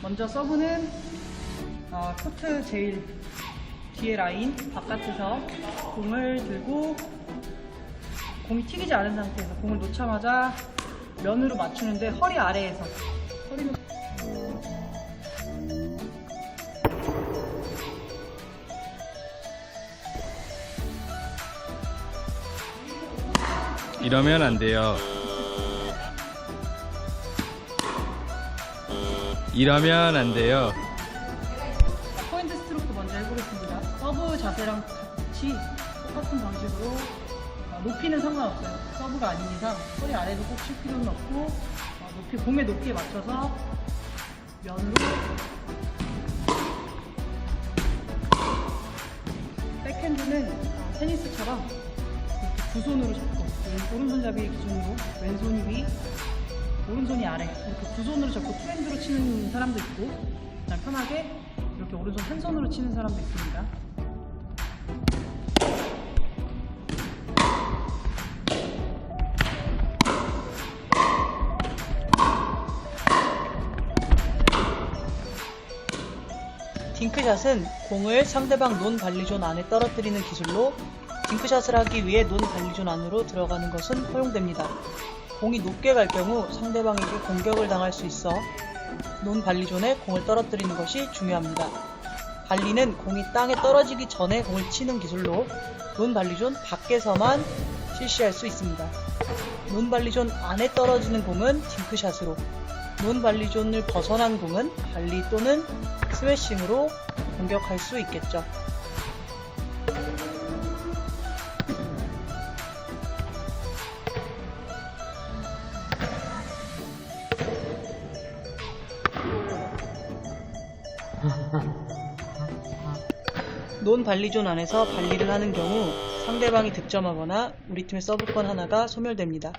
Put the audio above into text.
먼저 서브는 어, 코트 제일 뒤에 라인 바깥에서 공을 들고 공이 튀기지 않은 상태에서 공을 놓자마자 면으로 맞추는데 허리 아래에서 허리는 이러면 안 돼요. 이러면 안 돼요. 자, 포인트 스트로크 먼저 해보겠습니다. 서브 자세랑 같이 똑같은 방식으로 어, 높이는 상관없어요. 서브가 아닌 이상 허리 아래도 꼭칠 필요는 없고 어, 높이 공의 높이에 맞춰서 면으로 백핸드는 어, 테니스처럼 두 손으로 잡고 왼- 오른손잡이 기준으로 왼손이 위 오른손이 아래 이렇게 두 손으로 잡고 투핸드로 치는 사람도 있고 그냥 편하게 이렇게 오른손 한 손으로 치는 사람도 있습니다. 딩크샷은 공을 상대방 논 발리존 안에 떨어뜨리는 기술로 딩크샷을 하기 위해 논 발리존 안으로 들어가는 것은 허용됩니다. 공이 높게 갈 경우 상대방에게 공격을 당할 수 있어 논 발리존에 공을 떨어뜨리는 것이 중요합니다. 발리는 공이 땅에 떨어지기 전에 공을 치는 기술로 논 발리존 밖에서만 실시할 수 있습니다. 논 발리존 안에 떨어지는 공은 딩크샷으로, 논 발리존을 벗어난 공은 발리 또는 스매싱으로 공격할 수 있겠죠. 논 발리존 안에서 발리를 하는 경우 상대방이 득점하거나 우리 팀의 서브권 하나가 소멸됩니다.